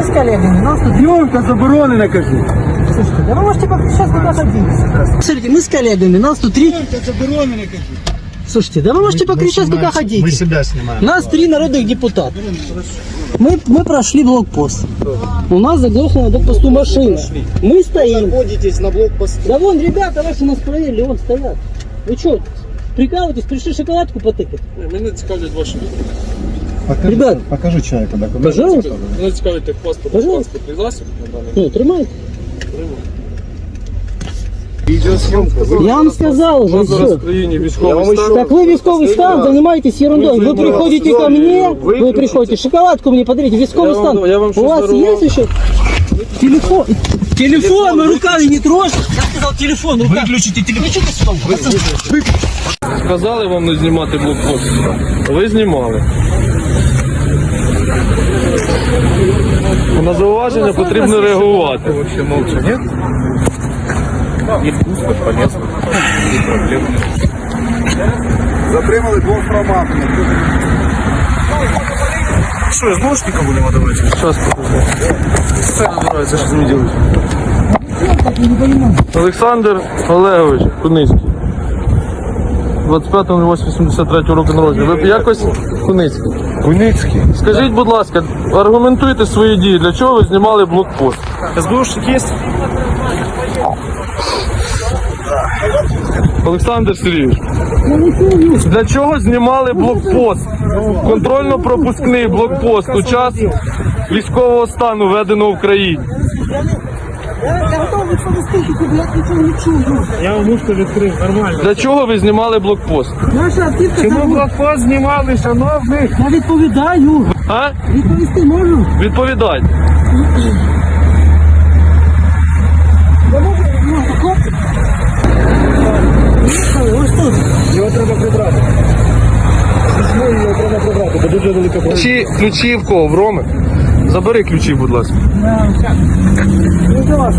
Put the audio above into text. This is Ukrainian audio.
мы с коллегами, нас тут... Зйомка заборонена, кажу. Слушайте, да вы можете сейчас куда хотите. Смотрите, мы с коллегами, нас тут три... Зйомка заборонена, кажу. Слушайте, да вы можете покричать, сколько хотите. Мы себя снимаем. Нас три народных депутата. Мы, мы прошли блокпост. У нас заглохла на блокпосту машина. Мы стоим. Находитесь на блокпосту. Да вон ребята ваши нас проверили, вон стоят. Вы что, прикалываетесь, пришли шоколадку потыкать? Мене цікавлять ваші Покажи, Ребят. покажи человека документ. Пожалуйста. Мене цікавить як паспорт, Пожалуйста. паспортний засіб на даний Ну, тримайте. Видеосъемка. Я вам сказал У уже нас зараз все. в країні Я військовий вам стан. еще- Так вы висковый стан, занимаетесь ерундой. Вы приходите ко мне, вы приходите, шоколадку мне подарите, висковый Я вам- стан. я вам У щось вас дарував. есть еще телефон? Телефон, вы руками не трожь. Я сказал телефон, руками. Выключите телефон. Включите сюда. Сказали вам не знімати блокпост. Ви знімали. На зауваження потрібно реагувати. Вообще молча, пусто, полезно. Проблем. Затримали двох промахів. Что, СБУшника будем отдавать? Зараз покажу. Це називається, що з ним ділить. Олександр Олегович Куницький. 25.08.83 року народження. Ви якось Куницький. Куницький. Скажіть, будь ласка, аргументуйте свої дії. Для чого ви знімали блокпост? СБУшник есть? Олександр Сергійович, для чого знімали блокпост? Контрольно-пропускний блокпост у час військового стану введеного в країні. Я готов відповісти, що я нічого не чую. Я вам мушку відкрив, нормально. Для чого ви знімали блокпост? Наша автівка Чому блокпост знімали, шановний? Я відповідаю. А? Відповісти можу? Відповідайте. Я можу, ну, хлопці. Ось тут. Його треба прибрати. Службою його треба прибрати, бо дуже велика проблема. Ключі в кого? В Роми? Забери ключі, будь ласка. Ну.